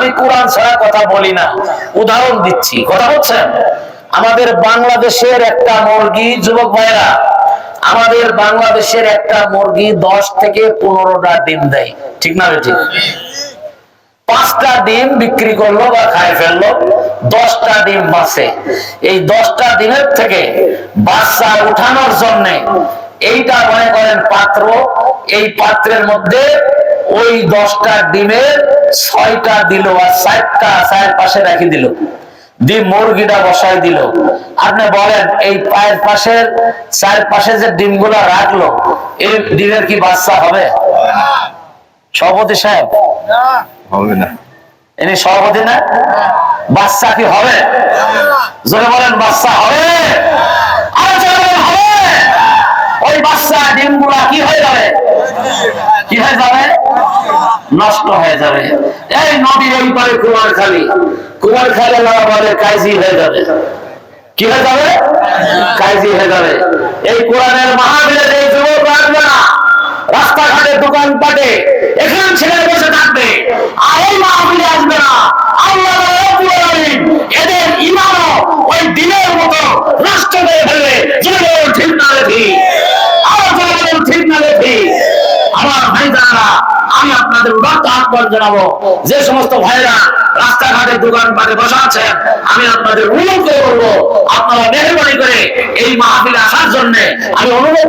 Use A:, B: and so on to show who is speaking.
A: আমি কোরআন ছাড়া কথা বলি না। উদাহরণ দিচ্ছি, কথা বলছেন আমাদের বাংলাদেশের একটা মুরগি, যুবক ভাইরা আমাদের বাংলাদেশের একটা মুরগি দশ থেকে পনেরোটা ডিম দেয়, ঠিক না পাঁচটা ডিম বিক্রি করল বা খাই ফেলল, দশটা ডিম বাঁচে। এই দশটা ডিমের থেকে বাচ্চা উঠানোর জন্য এইটা মনে করেন পাত্র, এই পাত্রের মধ্যে ওই দশটা ডিমের ছয়টা দিল আর চারটা চায়ের পাশে রেখে দিল। মুরগিটা বসাই দিল। আপনি বলেন এই পায়ের পাশের চার পাশে যে ডিমগুলো রাখল এই ডিমের কি বাচ্চা হবে? সভাপতি সাহেব?
B: হবে না।
A: ইনি সভাপতি না? বাচ্চা কি হবে? জোরে বলেন বাচ্চা হবে। আরও হবে। ওই বাচ্চা ডিমগুলা কি হয়ে যাবে? নষ্ট হয়ে যাবে। এই নদীর এই পারে কুমার খালি কুমার খালি বলে, কাইজি হয়ে যাবে। কি হয়ে যাবে? কাইজি হয়ে যাবে। এই কোরআনের মাহাবীরের এই যুবক রাখবে না, রাস্তাঘাটে, দোকানপাটে, এখান ছেড়ে বসে থাকবে। আর এই মাহফিলে আসবে না। আল্লাহ এদের ইমানও ওই দিনের মতো নষ্ট করে ফেলবে। ঠিক না রেখি আর ঠিক না রেখি আমার ভাই যারা আমি আপনাদের উদাত্ত আহ্বান জানাব। যে সমস্ত ভাইরা রাস্তাঘাটে দোকান পাটে বসা আছেন, আমি আপনাদের অনুরোধ করব, আপনারা মেহরবানি করে এই মাহফিলে আসার জন্য আমি অনুরোধ